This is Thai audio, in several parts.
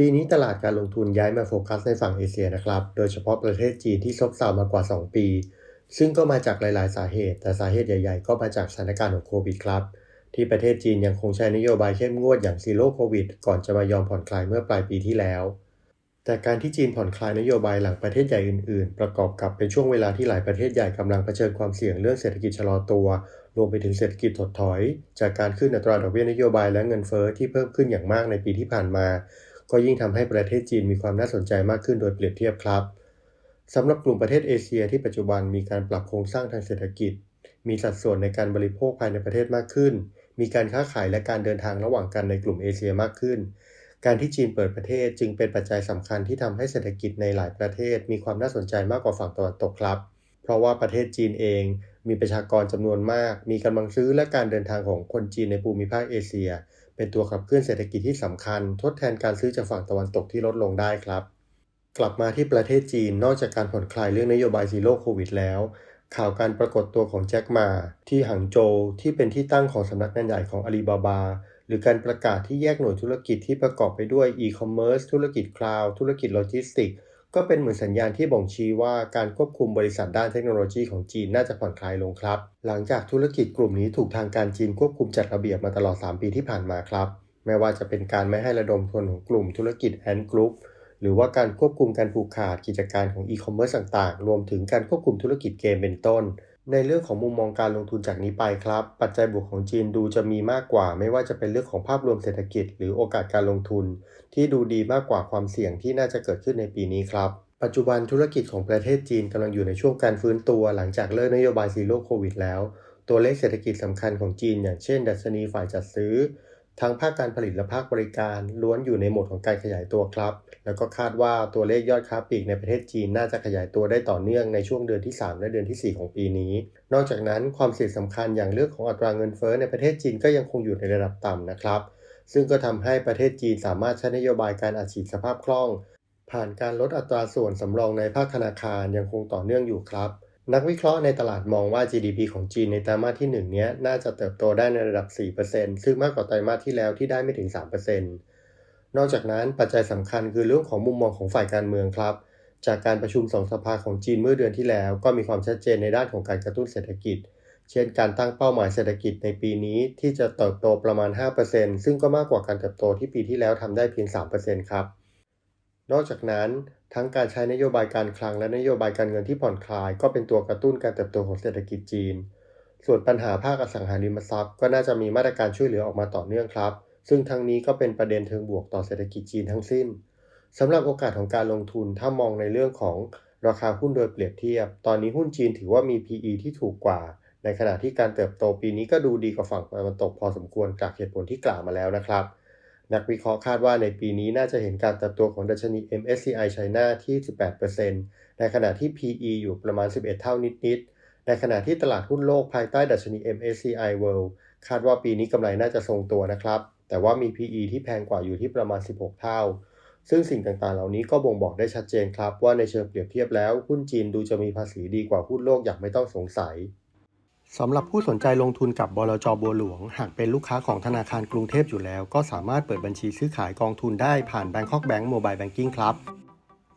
ปีนี้ตลาดการลงทุนย้ายมาโฟกัสในฝั่งเอเชียนะครับ โดยเฉพาะประเทศจีนที่ซบเซามากว่า 2 ปี ซึ่งก็มาจากหลาย ๆ สาเหตุ แต่สาเหตุใหญ่ ๆ ก็มาจากสถานการณ์ของโควิดครับ ที่ประเทศจีนยังคงใช้นโยบายเข้มงวดอย่างซีโร่โควิด ก่อนจะมายอมผ่อนคลายเมื่อปลายปีที่แล้ว แต่การที่จีนผ่อนคลายนโยบายหลังประเทศใหญ่อื่น ๆ ประกอบกับเป็นช่วงเวลาที่หลายประเทศใหญ่กำลังเผชิญความเสี่ยงเรื่องเศรษฐกิจชะลอตัว รวมไปถึงเศรษฐกิจถดถอย จากการขึ้นอัตราดอกเบี้ยนโยบายและเงินเฟ้อที่เพิ่มขึ้นอย่างมากในปีที่ผ่านมา ก็ยิ่งทำให้ประเทศจีนมีความน่าสนใจมากขึ้นโดยเปรียบเทียบครับสำหรับกลุ่มประเทศเอเชียที่ปัจจุบันมีการปรับโครงสร้างทางเศรษฐกิจ มีสัดส่วนในการบริโภคภายในประเทศมากขึ้น มีการค้าขายและการเดินทางระหว่างกันในกลุ่มเอเชียมากขึ้น การที่จีนเปิดประเทศจึงเป็นปัจจัยสำคัญที่ทำให้เศรษฐกิจในหลายประเทศ มีความน่าสนใจมากกว่าฝั่งตะวันตกครับ เพราะว่าประเทศจีนเองมีประชากรจำนวนมาก มีกำลังซื้อและการเดินทางของคนจีนในภูมิภาคเอเชีย เป็นตัวขับเคลื่อนเศรษฐกิจที่สำคัญ ทดแทนการซื้อจากฝั่งตะวันตกที่ลดลงได้ครับ กลับมาที่ประเทศจีนนอกจากการผ่อนคลายเรื่องนโยบายซีโร่โควิดแล้ว ข่าวการปรากฏตัวของแจ็คมา ที่หังโจวที่เป็นที่ตั้งของสำนักงานใหญ่ของอาลีบาบาหรือการประกาศที่แยกหน่วยธุรกิจที่ประกอบไปด้วยอีคอมเมิร์ซธุรกิจคลาวด์ธุรกิจโลจิสติก ก็เป็นเหมือนสัญญาณที่บ่งชี้ว่าการควบคุมบริษัทด้านเทคโนโลยีของจีนน่าจะผ่อนคลายลงครับ หลังจากธุรกิจกลุ่มนี้ถูกทางการจีนควบคุมจัดระเบียบมาตลอด 3 ปีที่ผ่านมาครับไม่ว่าจะเป็นการไม่ให้ระดมทุนของกลุ่มธุรกิจแอนด์กรุ๊ปหรือว่าการควบคุมการผูกขาดกิจการของอีคอมเมิร์ซต่างๆ รวมถึงการควบคุมธุรกิจเกมเป็นต้น ในเรื่องของมุมมองการลงทุนจากนี้ไปครับ ปัจจัยบวกของจีนดูจะมีมากกว่า ไม่ว่าจะเป็นเรื่องของภาพรวมเศรษฐกิจ หรือโอกาสการลงทุน ที่ดูดีมากกว่าความเสี่ยงที่น่าจะเกิดขึ้นในปีนี้ครับปัจจุบันธุรกิจของประเทศจีนกำลังอยู่ในช่วงการฟื้นตัวหลังจากเลิกนโยบายซีโร่โควิดแล้ว ตัวเลขเศรษฐกิจสำคัญของจีน อย่างเช่น ดัชนีฝ่ายจัดซื้อ ทั้งภาคการผลิตและภาคบริการล้วนอยู่ในโหมดของการขยายตัวครับ แล้วก็คาดว่าตัวเลขยอดค้าปลีกในประเทศจีนน่าจะขยายตัวได้ต่อเนื่องในช่วงเดือนที่ 3 และเดือนที่ 4 ของปีนี้ นอกจากนั้นความเสี่ยงสำคัญอย่างเรื่องของอัตราเงินเฟ้อในประเทศจีนก็ยังคงอยู่ในระดับต่ำนะครับ ซึ่งก็ทำให้ประเทศจีนสามารถใช้นโยบายการอัดฉีดสภาพคล่อง ผ่านการลดอัตราส่วนสำรองในภาคธนาคารยังคงต่อเนื่องอยู่ครับ นักวิเคราะห์ในตลาดมองว่า GDP ของจีนในไตรมาสที่ 1 เนี้ยน่าจะเติบโตได้ในระดับ 4%ซึ่งมากกว่าไตรมาสที่แล้วที่ได้ไม่ถึง 3%นอกจากนั้นปัจจัยสำคัญคือเรื่องของมุมมองของฝ่ายการเมืองครับ จากการประชุมสองสภาของจีนเมื่อเดือนที่แล้ว ก็มีความชัดเจนในด้านของการกระตุ้นเศรษฐกิจ เช่นการตั้งเป้าหมายเศรษฐกิจในปีนี้ที่จะเติบโตประมาณ 5%ซึ่งก็มากกว่าการเติบโตที่ปีที่แล้วทำได้เพียง 3%ครับ นอกจากนั้นทั้งการใช้นโยบายการคลังและนโยบายการเงินที่ผ่อนคลาย ก็เป็นตัวกระตุ้นการเติบโตของเศรษฐกิจจีน ส่วนปัญหาภาคอสังหาริมทรัพย์ ก็น่าจะมีมาตรการช่วยเหลือออกมาต่อเนื่องครับ ซึ่งทั้งนี้ก็เป็นประเด็นเชิงบวกต่อเศรษฐกิจจีนทั้งสิ้นสำหรับโอกาสของการลงทุนถ้ามองในเรื่องของราคาหุ้นโดยเปรียบเทียบ ตอนนี้หุ้นจีนถือว่ามี PE ที่ถูกกว่า ในขณะที่การเติบโตปีนี้ก็ดูดีกว่าฝั่งตะวันตกพอสมควรจากเหตุผลที่กล่าวมาแล้วนะครับ นักวิเคราะห์คาดว่าในปีนี้น่าจะเห็นการเติบโตของดัชนี MSCI China ที่ 18%ในขณะที่ PE อยู่ประมาณ 11 เท่านิด ๆ ในขณะที่ตลาดหุ้นโลกภายใต้ดัชนี MSCI World คาดว่าปีนี้กำไรน่าจะทรงตัวนะครับ แต่ว่ามี PE ที่แพงกว่าอยู่ที่ประมาณ 16 เท่า ซึ่งสิ่งต่างๆ เหล่านี้ก็บ่งบอกได้ชัดเจนครับ ว่าในเชิงเปรียบเทียบแล้วหุ้นจีนดูจะมีภาษีดีกว่าหุ้นโลกอย่างไม่ต้องสงสัย สำหรับผู้สนใจลงทุนกับบลจบัวหลวง หากเป็นลูกค้าของธนาคารกรุงเทพอยู่แล้ว ก็สามารถเปิดบัญชีซื้อขายกองทุนได้ผ่าน Bangkok Bank Mobile Banking ครับ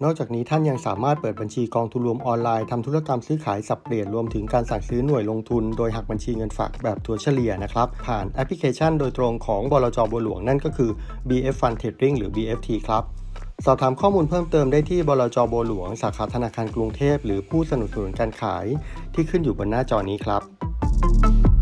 นอกจากนี้ท่านยังสามารถเปิดบัญชีกองทุนรวมออนไลน์ทำธุรกรรมซื้อขายสับเปลี่ยนรวมถึงการสั่งซื้อหน่วยลงทุน โดยหักบัญชีเงินฝากแบบถัวเฉลี่ยนะครับ ผ่านแอปพลิเคชันโดยตรงของบลจบัวหลวงนั่นก็คือ BF Fund Trading หรือ BFT ครับสอบถามข้อมูลเพิ่มเติมได้ที่บลจบัวหลวง สาขาธนาคารกรุงเทพหรือผู้สนับสนุนการขายที่ขึ้นอยู่บนหน้าจอนี้ครับ you